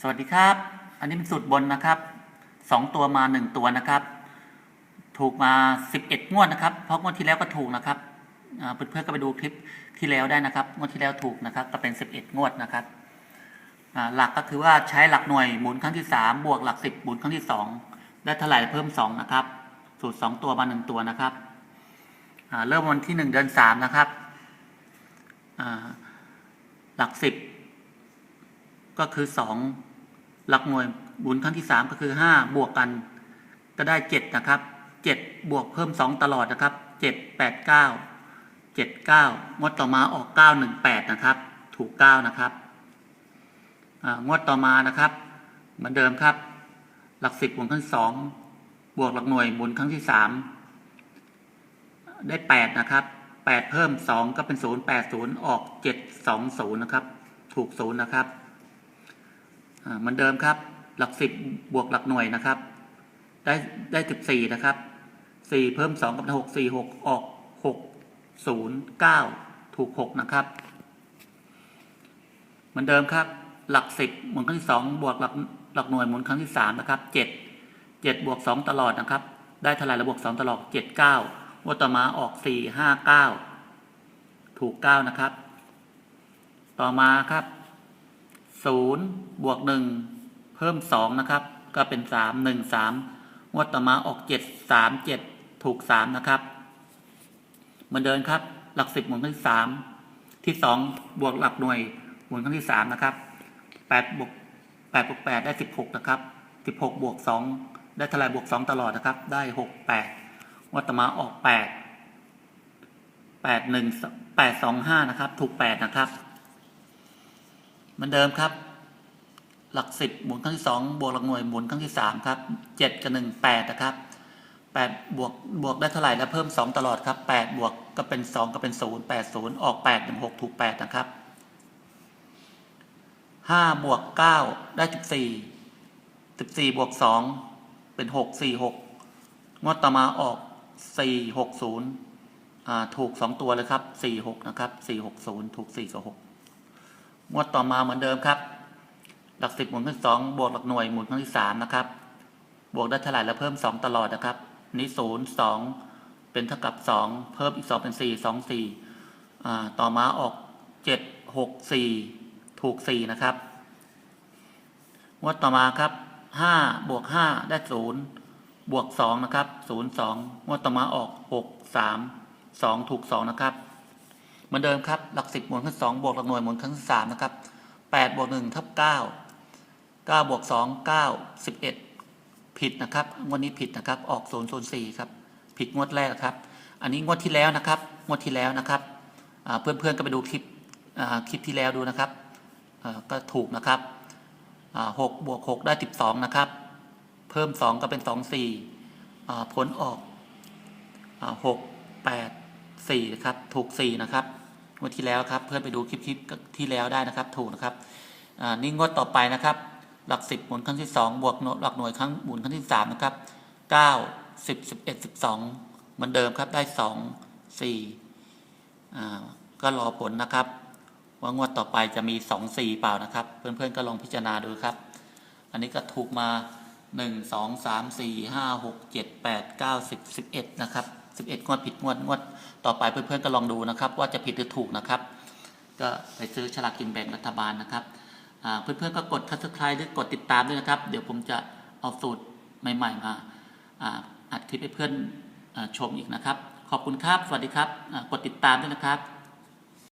สวัสดีครับ อันนี้เป็นสูตรบนนะครับสองตัวมาหนึ่งตัวนะครับ ถูกมาสิบเอ็ดงวดนะครับ เพราะงวดที่แล้วก็ถูกนะครับอ่าเพื่อนๆก็ไปดูคลิปที่แล้วได้นะครับ งวดที่แล้วถูกนะครับ ก็เป็นสิบเอ็ดงวดนะครับหลักก็คือว่าใช้หลักหน่วยหมุนครั้งที่สามบวกหลักสิบหมุนครั้งที่สองได้เท่าไหร่เพิ่มสองนะครับ สูตรสองตัวมาหนึ่งตัวนะครับ เริ่มวันที่หนึ่งเดือนสามนะครับหลักสิบ ก็คือสองหลักหน่วยบุญครั้งที่สามก็คือห้าบวกกัน ก็ได้เจ็ดนะครับเจ็ดบวกเพิ่มสองตลอดนะครับเจ็ดแปดเก้าเจ็ดเก้างวดต่อมาออกเก้าหนึ่งแปดนะครับ ถูกเก้านะครับงวดต่อมานะครับ เหมือนเดิมครับ หลักสิบหมุนครั้งสองบวกหลักหน่วยหมุนครั้งที่สามได้แปดนะครับแปดเพิ่มสองก็เป็นศูนย์แปดศูนย์ออกเจ็ดสองศูนย์นะครับ ถูกศูนย์นะครับ เหมือนเดิมครับ หลักสิบบวกหลักหน่วยนะครับ ได้ได้สิบสี่นะครับสี่เพิ่มสองกับหกสี่หกออกหกศูนย์เก้าถูกหกนะครับเหมือนเดิมครับ หลักสิบหมุนครั้งที่สองบวกหลักหลักหน่วยหมุนครั้งที่สามนะครับเจ็ดเจ็ดบวกสองตลอดนะครับ ได้เท่าไรระบวกสองตลอดเจ็ดเก้าวดต่อมาออกสี่ห้าเก้าถูกเก้านะครับ ต่อมาครับ ศูนย์บวกหนึ่งเพิ่มสองนะครับ ก็เป็นสามหนึ่งสามงวดต่อมาออกเจ็ดสามเจ็ดถูกสามนะครับเหมือนเดิมครับ หลักสิบหมุนครั้งที่สามที่สองบวกหลักหน่วยหมุนครั้งที่สามนะครับแปดบวกแปดบวกแปดได้สิบหกนะครับสิบหกบวกสองได้เท่าไรบวกสองตลอดนะครับ ได้หกแปดงวดต่อมาออกแปดแปดหนึ่งแปดสองห้านะครับ ถูกแปดนะครับ เหมือนเดิมครับ หลักสิบหมุนครั้งที่สองบวกหลักหน่วยหมุนครั้งที่สามครับเจ็ดกับหนึ่งแปดนะครับแปดบวกบวกได้เท่าไหร่แล้วเพิ่มสองตลอดครับแปดบวกก็เป็นสองก็เป็นศูนย์แปดศูนย์ออกแปดหนึ่งหกถูกแปดนะครับห้าบวกเก้าได้สิบสี่สิบสี่บวกสองเป็นหกสี่หกงวดต่อมาออกสี่หกศูนย์ถูกสองตัวเลยครับสี่หกนะครับสี่หกศูนย์ถูกสี่กับหก งวดต่อมาเหมือนเดิมครับ หลักสิบหมุนครั้งที่สองบวกหลักหน่วยหมุนครั้งที่สามนะครับ บวกได้เท่าไหร่แล้วเพิ่มสองตลอดนะครับ นี้ศูนย์สองเป็นเท่ากับสองเพิ่มอีกสองเป็นสี่สองสี่ต่อมาออกเจ็ดหกสี่ถูกสี่นะครับงวดต่อมาครับห้าบวกห้าได้ศูนย์บวกสองนะครับศูนย์สองงวดต่อมาออกหกสามสองถูกสองนะครับ มือนเดิมครับ หลักสิบหมุนครั้งสองบวกหลักหน่วยหมุนครั้งสามนะครับแปดบวกหนึ่งทับเก้าเก้าบวกสองเก้าสิบเอ็ดผิดนะครับงวดนี้ผิดนะครับ ออกศูนย์ศูนย์สี่ครับ ผิดงวดแรกครับ อันนี้งวดที่แล้วนะครับ งวดที่แล้วนะครับเพื่อนๆก็ไปดูคลิปคลิปที่แล้วดูนะครับก็ถูกนะครับหกบวกหกได้สิบสองนะครับ เพิ่มสองก็เป็นสองสี่ผลออกหกแปดสี่นะครับ ถูกสี่นะครับ งวดที่แล้วครับ เพื่อนไปดูคลิปคลิปที่แล้วได้นะครับ ถูกนะครับอ่านี่งวดต่อไปนะครับ หลักสิบหมุนครั้งที่สองบวกหลักหน่วยครั้งหมุนครั้งที่สามนะครับเก้าสิบสิบเอ็ดสิบสองเหมือนเดิมครับได้สองสี่อ่าก็รอผลนะครับว่างวดต่อไปจะมีสองสี่เปล่านะครับ เพื่อนๆก็ลองพิจารณาดูครับ อันนี้ก็ถูกมาหนึ่งสองสามสี่ห้าหกเจ็ดแปดเก้าสิบสิบเอ็ดนะครับ สิบเอ็ดงวดผิดงวดงวดต่อไปเพื่อนๆก็ลองดูนะครับ ว่าจะผิดหรือถูกนะครับ ก็ไปซื้อฉลากกินแบ่งรัฐบาลนะครับเพื่อนๆก็กด subscribe หรือกดติดตามด้วยนะครับ เดี๋ยวผมจะเอาสูตรใหม่ ๆ มาอัดคลิปให้เพื่อนชมอีกนะครับ ขอบคุณครับ สวัสดีครับ กดติดตามด้วยนะครับ